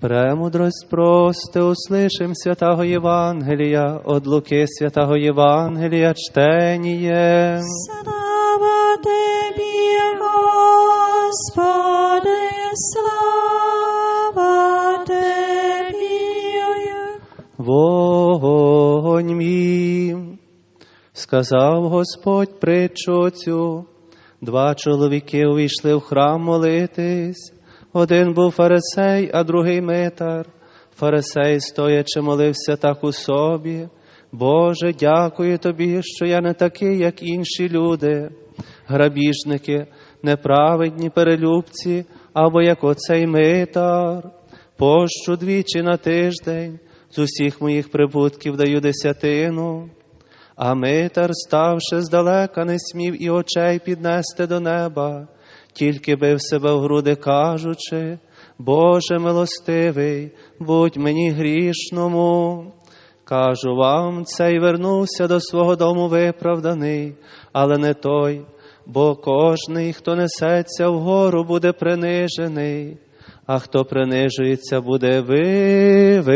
Премудрость прости, услышим святого Євангелія, от Луки святого Євангелія чтеніє. Слава Тобі, Господи, слава Тобі. Вогонь мій. Сказав Господь притчу цю. Два чоловіки увійшли в храм молитись. Один був фарисей, а другий митар. Фарисей, стоячи, молився так у собі. Боже, дякую тобі, що я не такий, як інші люди, грабіжники, неправедні перелюбці, або як оцей митар. Пощу двічі на тиждень, з усіх моїх прибутків даю десятину. А митар, ставши здалека, не смів і очей піднести до неба, тільки бив себе в груди, кажучи, Боже милостивий, будь мені грішному. Кажу вам, цей вернувся до свого дому виправданий, але не той, бо кожний, хто несеться вгору, буде принижений, а хто принижується, буде вивищений.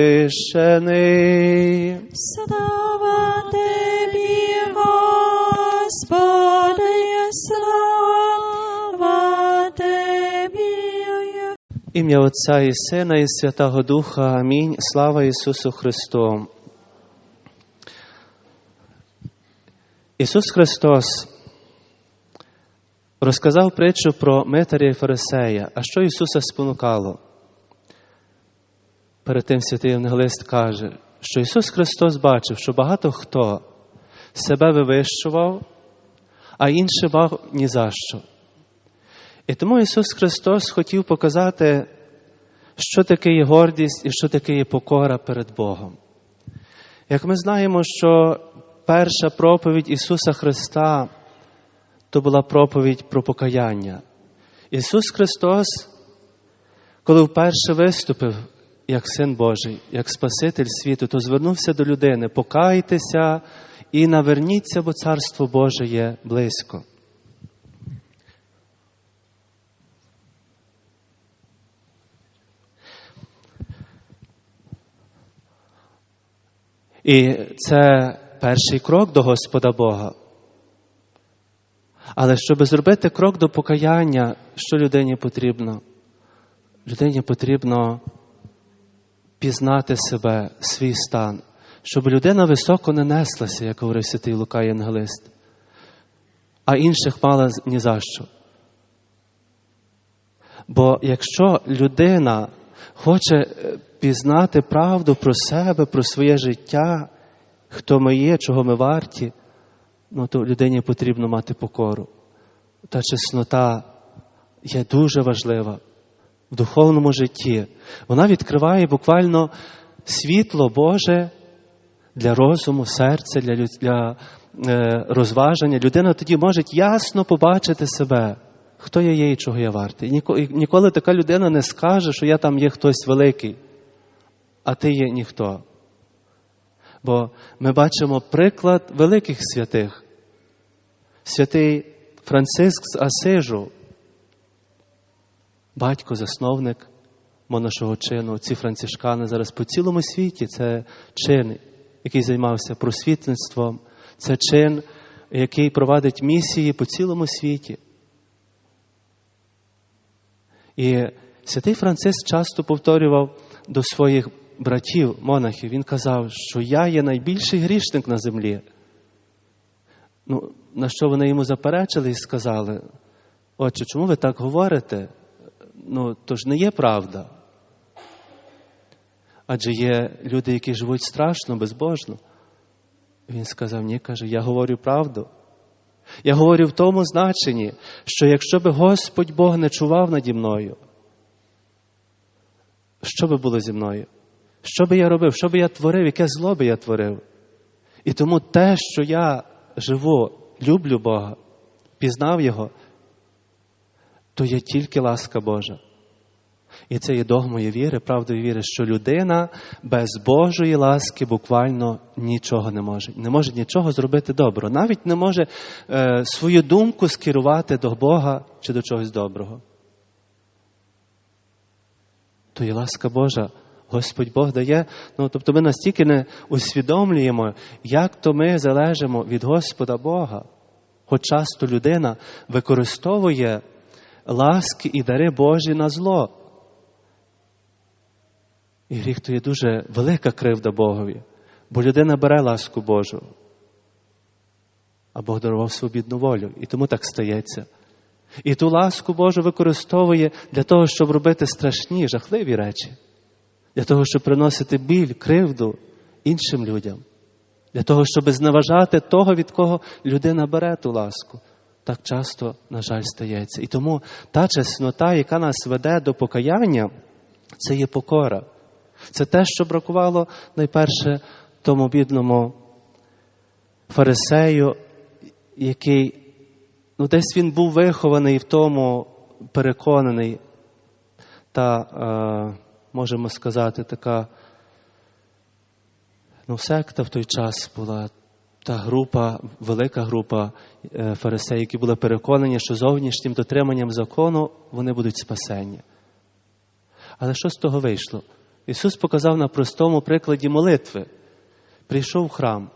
Ім'я Отця і Сина, і Святого Духа. Амінь. Слава Ісусу Христу. Ісус Христос розказав притчу про Митаря і Фарисея. А що Ісуса спонукало? Перед тим святий Євангелист каже, що Ісус Христос бачив, що багато хто себе вивищував, а інший мав ні за що. І тому Ісус Христос хотів показати, що таке є гордість і що таке є покора перед Богом. Як ми знаємо, що перша проповідь Ісуса Христа то була проповідь про покаяння. Ісус Христос, коли вперше виступив як Син Божий, як Спаситель світу, то звернувся до людини: покайтеся і наверніться, бо Царство Боже є близько. І це перший крок до Господа Бога. Але щоб зробити крок до покаяння, що людині потрібно? Людині потрібно пізнати себе, свій стан, щоб людина високо не неслася, як говорив святий Лука Євангелист, а інших мала ні за що. Бо якщо людина хоче е, пізнати правду про себе, про своє життя, хто ми є, чого ми варті, ну то людині потрібно мати покору. Та чеснота є дуже важлива в духовному житті. Вона відкриває буквально світло Боже для розуму, серця, для, для е, розваження. Людина тоді може ясно побачити себе, хто я є і чого я вартий. Ніколи така людина не скаже, що я там є хтось великий, а ти є ніхто. Бо ми бачимо приклад великих святих. Святий Франциск з Асижу, батько, засновник монашого чину. Ці францишкани зараз по цілому світі це чин, який займався просвітництвом, це чин, який провадить місії по цілому світі. І святий Франциск часто повторював до своїх братів, монахів, він казав, що я є найбільший грішник на землі. Ну, на що вони йому заперечили і сказали, отче, чому ви так говорите? Ну, то ж не є правда. Адже є люди, які живуть страшно, безбожно. Він сказав, ні, каже, я говорю правду. Я говорю в тому значенні, що якщо би Господь Бог не чував наді мною, що би було зі мною? Що би я робив? Що би я творив? Яке зло би я творив? І тому те, що я живу, люблю Бога, пізнав Його, то є тільки ласка Божа. І це є догмою віри, правдою віри, що людина без Божої ласки буквально нічого не може. Не може нічого зробити доброго. Навіть не може е, свою думку скерувати до Бога чи до чогось доброго. то є ласка Божа. Господь Бог дає. Ну, тобто ми настільки не усвідомлюємо, як то ми залежимо від Господа Бога. Хоч часто людина використовує ласки і дари Божі на зло. І гріх то є дуже велика кривда Богові, бо людина бере ласку Божу, а Бог дарував свобідну волю, і тому так стається. І ту ласку Божу використовує для того, щоб робити страшні, жахливі речі, для того, щоб приносити біль, кривду іншим людям, для того, щоб зневажати того, від кого людина бере ту ласку. Так часто, на жаль, стається. І тому та чеснота, яка нас веде до покаяння, це є покора. Це те, що бракувало найперше тому бідному фарисею, який ну, десь він був вихований в тому, переконаний, та, е, можемо сказати, така ну, секта в той час була. Та група, велика група е, фарисеїв, які були переконані, що зовнішнім дотриманням закону вони будуть спасені. Але що з того вийшло? Ісус показав на простому прикладі молитви. Прийшов в храм.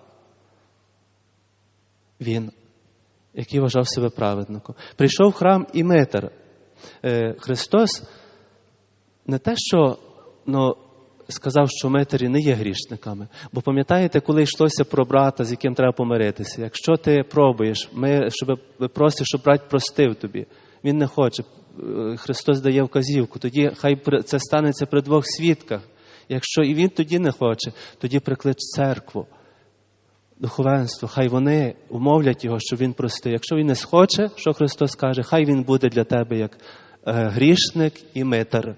Він, який вважав себе праведником. Прийшов в храм і митар. Е, Христос не те, що ну, сказав, що митарі не є грішниками. Бо пам'ятаєте, коли йшлося про брата, з яким треба помиритися, якщо ти пробуєш, ми, щоб просиш, щоб брат простив тобі, він не хоче. Е, Христос дає вказівку, тоді хай це станеться при двох свідках. Якщо і він тоді не хоче, тоді приклич церкву, духовенство, хай вони умовлять його, щоб він простив. Якщо він не схоче, що Христос каже, хай він буде для тебе як грішник і митар.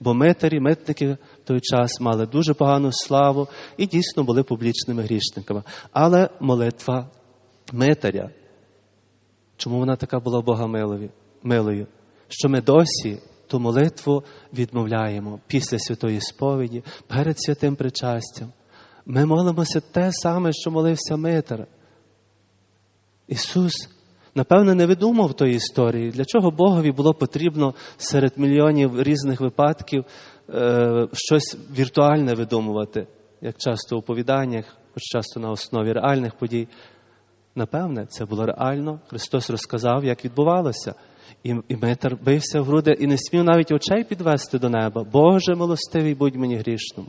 Бо митарі, митники в той час мали дуже погану славу і дійсно були публічними грішниками. Але молитва митаря, чому вона така була Бога милою? Що ми досі ту молитву відмовляємо після святої сповіді, перед святим причастям. Ми молимося те саме, що молився Митар. Ісус, напевно, не видумав тої історії, для чого Богові було потрібно серед мільйонів різних випадків е, щось віртуальне видумувати, як часто у повіданнях, хоч часто на основі реальних подій. Напевне, це було реально. Христос розказав, як відбувалося. І і Митар бився в груди і не смів навіть очей підвести до неба. Боже милостивий, будь мені грішним.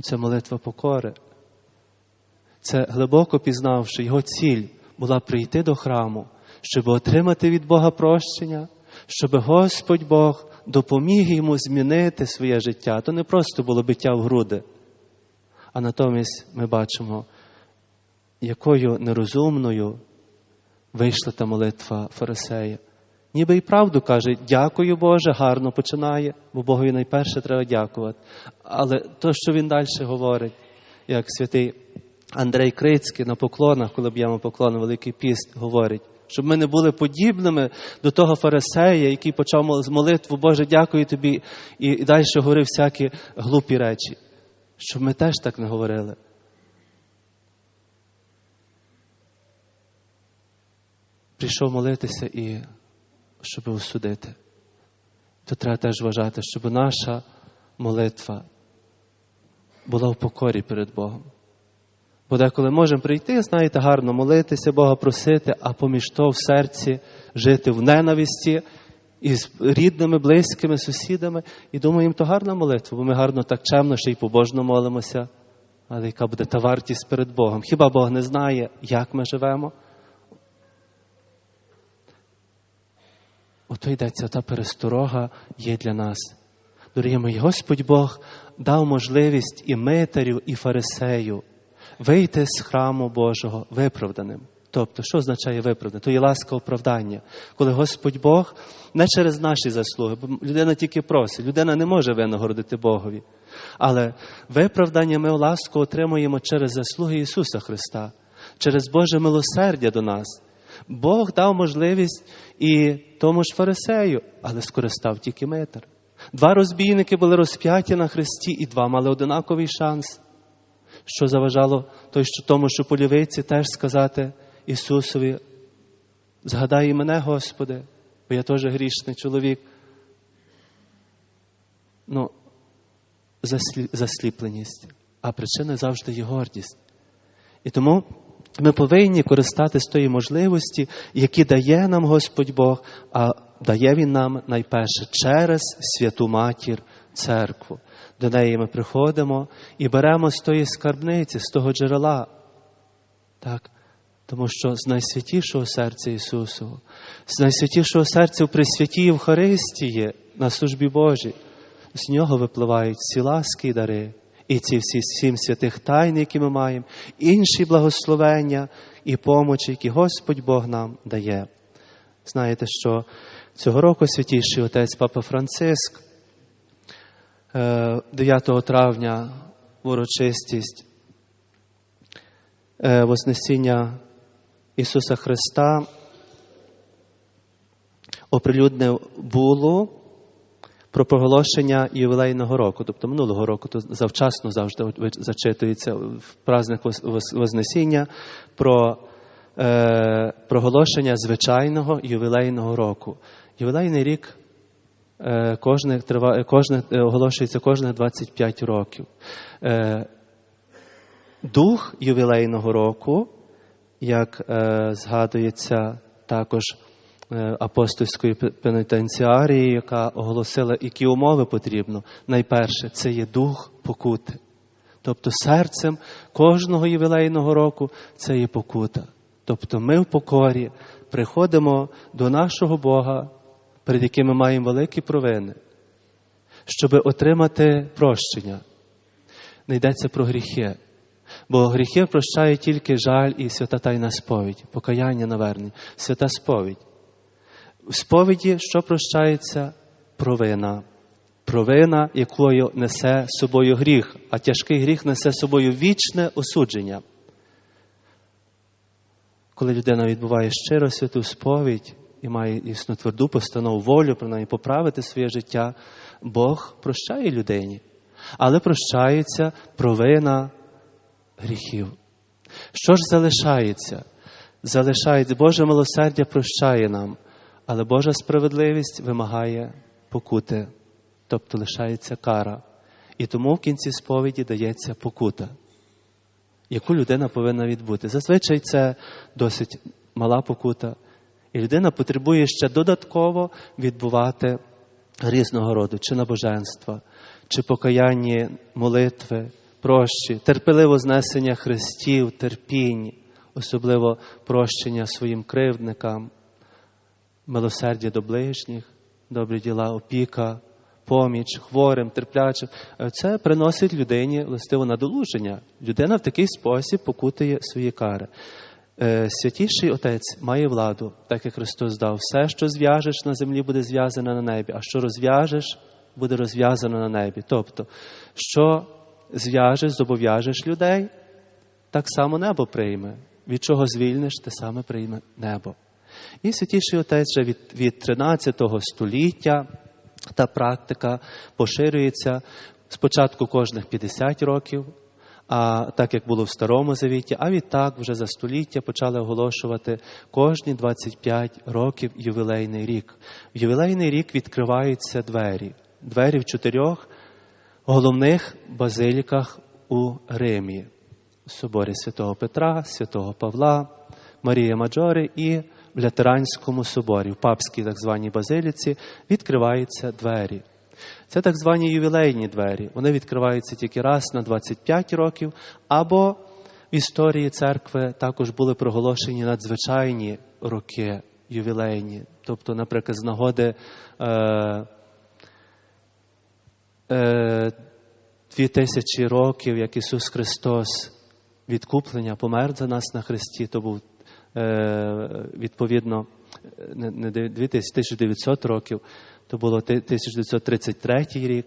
Це молитва покори. Це глибоко пізнавши, його ціль була прийти до храму, щоб отримати від Бога прощення, щоб Господь Бог допоміг йому змінити своє життя. То не просто було биття в груди. А натомість ми бачимо, якою нерозумною вийшла та молитва Фарисея. Ніби і правду каже, дякую Боже, гарно починає, бо Богові найперше треба дякувати. Але то, що він далі говорить, як святий Андрей Крицький на поклонах, коли б'ємо поклон, Великий піст, говорить, щоб ми не були подібними до того фарисея, який почав молитву, Боже, дякую тобі, і далі говорив всякі глупі речі. Щоб ми теж так не говорили. Прийшов молитися і щоб осудити. То треба теж вважати, щоб наша молитва була в покорі перед Богом. Бо деколи можемо прийти, знаєте, гарно молитися, Бога просити, а поміж того в серці жити в ненависті із рідними, близькими, сусідами. І думаємо, то гарна молитва, бо ми гарно так чемно ще й побожно молимося. Але яка буде та вартість перед Богом? Хіба Бог не знає, як ми живемо? Ото йдеться та пересторога є для нас. Дорогі мої, Господь Бог дав можливість і митарю, і фарисею вийти з храму Божого виправданим. Тобто, що означає виправдане? То є ласка оправдання, коли Господь Бог не через наші заслуги, бо людина тільки просить, людина не може винагородити Богові. Але виправдання ми ласку отримуємо через заслуги Ісуса Христа, через Боже милосердя до нас. Бог дав можливість і тому ж фарисею, але скористав тільки метр. Два розбійники були розп'яті на хресті, і два мали одинаковий шанс. Що заважало тому, що полівиці теж сказати Ісусові, згадай і мене, Господи, бо я теж грішний чоловік. ну, заслі- засліпленість, а причиною завжди є гордість. І тому ми повинні користатися тої можливості, які дає нам Господь Бог, а дає Він нам найперше через святу матір церкву. До неї ми приходимо і беремо з тої скарбниці, з того джерела. Так? Тому що з найсвятішого серця Ісусу, з найсвятішого серця у Пресвятій Євхаристії на службі Божій, з нього випливають всі ласки і дари, і ці всі сім святих тайн, які ми маємо, інші благословення і помочі, які Господь Бог нам дає. Знаєте, що цього року святіший отець Папа Франциск 9 травня урочистість е, Вознесіння Ісуса Христа оприлюднив булу про проголошення ювілейного року. Тобто минулого року то завчасно завжди зачитується в праздник Воз- Воз- Вознесіння про е, проголошення звичайного ювілейного року. Ювілейний рік е, кожне, триває, кожне, е, оголошується кожних 25 років. Е, дух ювілейного року, як е, згадується також е, апостольської пенітенціарії, яка оголосила, які умови потрібно. Найперше, це є дух покути. Тобто серцем кожного ювілейного року це є покута. Тобто ми в покорі приходимо до нашого Бога, перед яким ми маємо великі провини, щоб отримати прощення. Не йдеться про гріхи. Бо гріхи прощає тільки жаль і свята тайна сповідь, покаяння навернення, свята сповідь. В сповіді що прощається? Провина. Провина, якою несе собою гріх, а тяжкий гріх несе собою вічне осудження. Коли людина відбуває щиро святу сповідь і має існу тверду постанову волю, принаймні поправити своє життя, Бог прощає людині, але прощається провина гріхів. Що ж залишається? Залишається Боже милосердя прощає нам, але Божа справедливість вимагає покути, тобто лишається кара. І тому в кінці сповіді дається покута, яку людина повинна відбути. Зазвичай це досить мала покута, і людина потребує ще додатково відбувати різного роду, чи набоженства, чи покаяння молитви, прощі, терпеливо знесення хрестів, терпінь, особливо прощення своїм кривдникам, милосердя до ближніх, добрі діла, опіка, поміч, хворим, терплячим. Це приносить людині властиво надолуження. Людина в такий спосіб покутує свої кари. Е, Святіший Отець має владу, так як Христос дав. Все, що зв'яжеш на землі, буде зв'язане на небі, а що розв'яжеш, буде розв'язано на небі. Тобто, що зв'яжеш, зобов'яжеш людей, так само небо прийме. Від чого звільниш, те саме прийме небо. І святіший отець вже від, від 13 століття та практика поширюється спочатку кожних 50 років, а так як було в Старому Завіті, а відтак вже за століття почали оголошувати кожні 25 років ювілейний рік. В ювілейний рік відкриваються двері. Двері в чотирьох головних базиліках у Римі. Соборі святого Петра, святого Павла, Марія Маджори і в Лютеранському соборі, в папській так званій базиліці, відкриваються двері. Це так звані ювілейні двері. Вони відкриваються тільки раз на 25 років, або в історії церкви також були проголошені надзвичайні роки ювілейні. Тобто, наприклад, з нагоди е, е, 2000 років, як Ісус Христос відкуплення помер за нас на Христі, то був е, відповідно не не 2000, 1900 років, то було 1933 рік.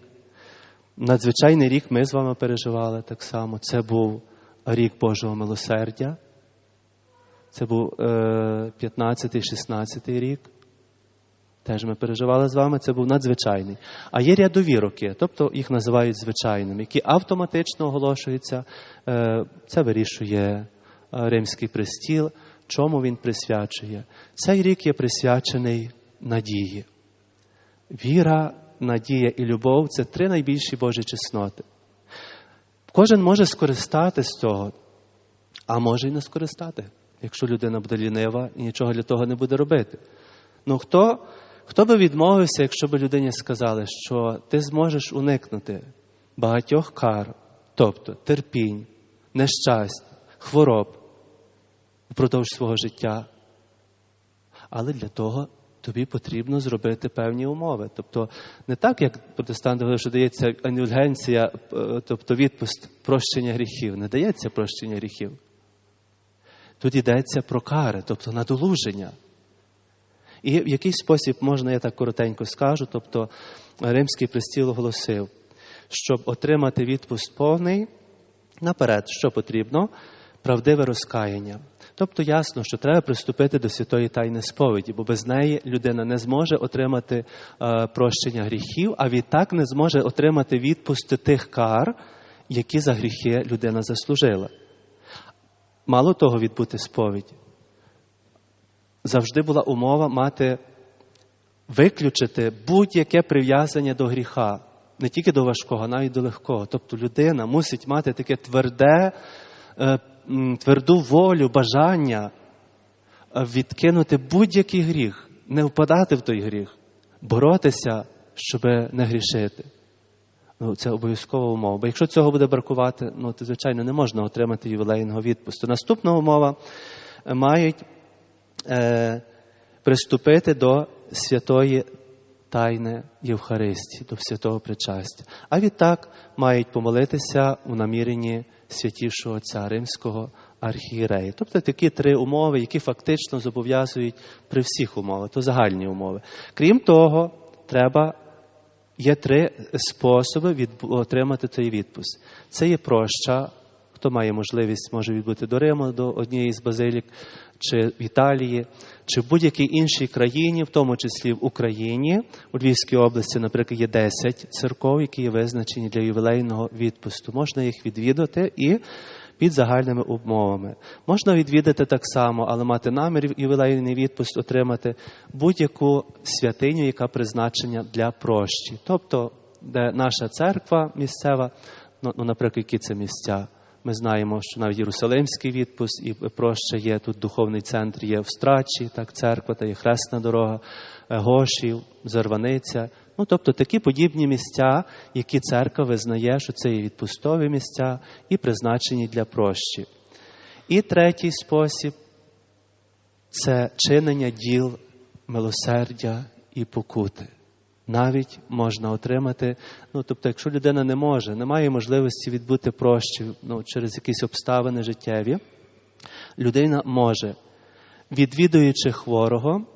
Надзвичайний рік ми з вами переживали так само. Це був рік Божого милосердя. Це був е, 15-16 рік. Теж ми переживали з вами, це був надзвичайний. А є рядові роки, тобто їх називають звичайними, які автоматично оголошуються. Е, Це вирішує е, Римський престіл. Чому він присвячує? Цей рік є присвячений надії. Віра надія і любов це три найбільші Божі чесноти. Кожен може скористати з цього, а може і не скористати, якщо людина буде лінива і нічого для того не буде робити. Ну хто, хто би відмовився, якщо б людині сказали, що ти зможеш уникнути багатьох кар, тобто терпінь, нещасть, хвороб впродовж свого життя. Але для того тобі потрібно зробити певні умови. Тобто не так, як протестанти говорять, що дається індульгенція, е, тобто відпуст прощення гріхів. Не дається прощення гріхів. Тут йдеться про кари, тобто надолуження. І в який спосіб можна, я так коротенько скажу, тобто Римський престіл оголосив, щоб отримати відпуст повний, наперед, що потрібно? Правдиве розкаяння. Тобто ясно, що треба приступити до святої тайни сповіді, бо без неї людина не зможе отримати е, прощення гріхів, а відтак не зможе отримати відпусти тих кар, які за гріхи людина заслужила. Мало того відбути сповідь. Завжди була умова мати виключити будь-яке прив'язання до гріха, не тільки до важкого, навіть до легкого. Тобто людина мусить мати таке тверде, е, тверду волю, бажання е, відкинути будь-який гріх, не впадати в той гріх, боротися, щоб не грішити. Ну, це обов'язкова умова. Бо якщо цього буде бракувати, ну то звичайно не можна отримати ювілейного відпусту. Наступна умова е, мають е, приступити до святої тайни Євхаристії, до святого причастя. А відтак мають помолитися у наміренні святішого Отця Римського архієрея. Тобто такі три умови, які фактично зобов'язують при всіх умовах, то загальні умови. Крім того, треба. Є три способи від, отримати цей відпуск. Це є проща, хто має можливість, може відбути до Риму, до однієї з базилік, чи в Італії, чи в будь-якій іншій країні, в тому числі в Україні, у Львівській області, наприклад, є 10 церков, які є визначені для ювілейного відпусту. Можна їх відвідати і під загальними умовами. Можна відвідати так само, але мати намір ювілейний відпуск отримати будь-яку святиню, яка призначена для прощі. Тобто, де наша церква місцева, ну, ну, наприклад, які це місця. Ми знаємо, що навіть Єрусалимський відпуск і проща є тут духовний центр, є в Страчі, так, церква, та є Хресна дорога, е, Гошів, Зарваниця. Ну, тобто такі подібні місця, які церква визнає, що це є відпустові місця і призначені для прощі. І третій спосіб це чинення діл милосердя і покути. Навіть можна отримати, ну тобто, якщо людина не може, не має можливості відбути прощі ну, через якісь обставини життєві, людина може, відвідуючи хворого,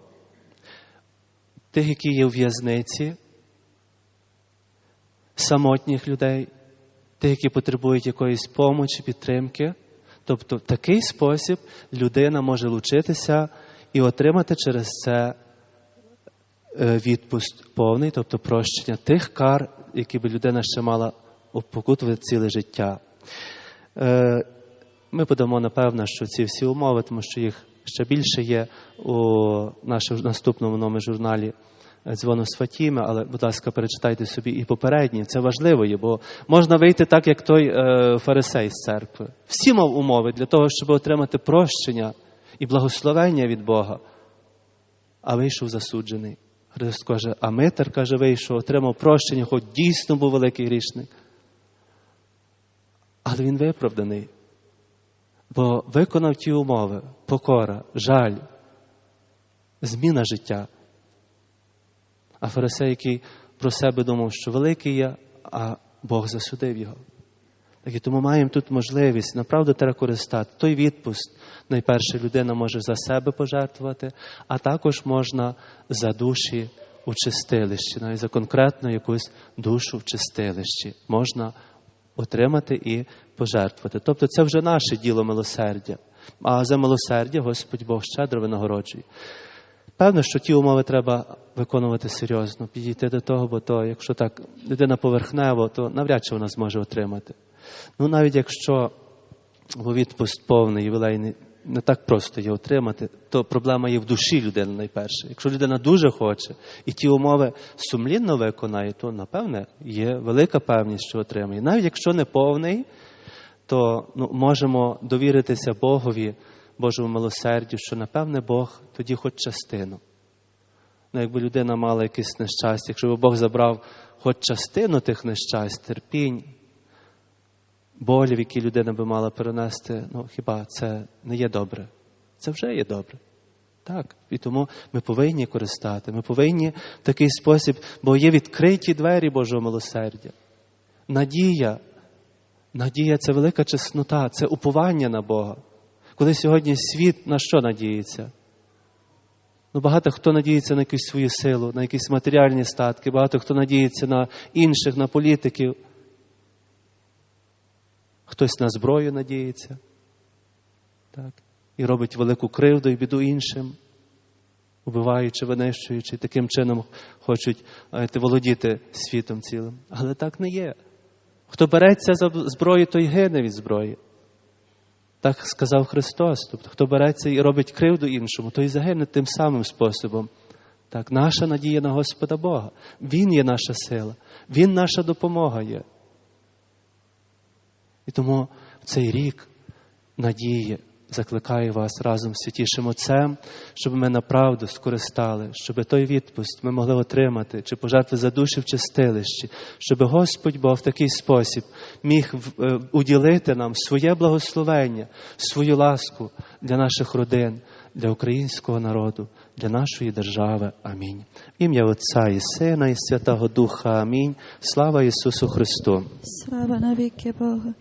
тих, які є у в'язниці, самотніх людей, тих, які потребують якоїсь помочі, підтримки. Тобто, в такий спосіб людина може лучитися і отримати через це відпуст повний, тобто прощення тих кар, які би людина ще мала покутувати ціле життя. Ми подамо, напевно, що ці всі умови, тому що їх ще більше є у нашому наступному номері журналі дзвону з Фатіми, але, будь ласка, перечитайте собі і попередні. Це важливо є, бо можна вийти так, як той е, фарисей з церкви. Всі мав умови для того, щоб отримати прощення і благословення від Бога, а вийшов засуджений. Христос каже, а Митер, каже, вийшов, отримав прощення, хоч дійсно був великий грішник. Але він виправданий, бо виконав ті умови, покора, жаль, зміна життя. А фарисей, який про себе думав, що великий є, а Бог засудив його. Так і тому маємо тут можливість, направду треба користати. Той відпуст, найперше, людина може за себе пожертвувати, а також можна за душі у чистилищі, навіть за конкретну якусь душу в чистилищі можна отримати і пожертвувати. Тобто це вже наше діло милосердя. А за милосердя Господь Бог щедро винагороджує. Певно, що ті умови треба виконувати серйозно, підійти до того, бо то, якщо так людина поверхнево, то навряд чи вона зможе отримати. Ну, навіть якщо відпуст повний ювілейний не так просто є отримати, то проблема є в душі людини найперше. Якщо людина дуже хоче і ті умови сумлінно виконає, то напевне є велика певність, що отримає. Навіть якщо не повний, то ну, можемо довіритися Богові, Божому милосердю, що напевне Бог тоді хоч частину. Ну, якби людина мала якесь нещастя, якщо б Бог забрав хоч частину тих нещасть, терпінь, болів, які людина би мала перенести, ну хіба це не є добре? Це вже є добре. Так. І тому ми повинні користати, ми повинні в такий спосіб, бо є відкриті двері Божого милосердя. Надія. Надія це велика чеснота, це уповання на Бога. Коли сьогодні світ на що надіється? Ну, багато хто надіється на якусь свою силу, на якісь матеріальні статки, багато хто надіється на інших, на політиків. Хтось на зброю надіється. Так? І робить велику кривду і біду іншим, убиваючи, винищуючи, таким чином хочуть знаєте, володіти світом цілим. Але так не є. Хто береться за зброю, той гине від зброї. Так сказав Христос. Тобто, хто береться і робить кривду іншому, той загине тим самим способом. Так, наша надія на Господа Бога. Він є наша сила, Він наша допомога є. І тому в цей рік надії закликаю вас разом з святішим Отцем, щоб ми направду скористали, щоб той відпуст ми могли отримати, чи пожертви за душі в чистилищі, щоб Господь Бог в такий спосіб міг е, уділити нам своє благословення, свою ласку для наших родин, для українського народу, для нашої держави. Амінь. Ім'я Отця і Сина, і Святого Духа. Амінь. Слава Ісусу Христу! Слава навіки Богу.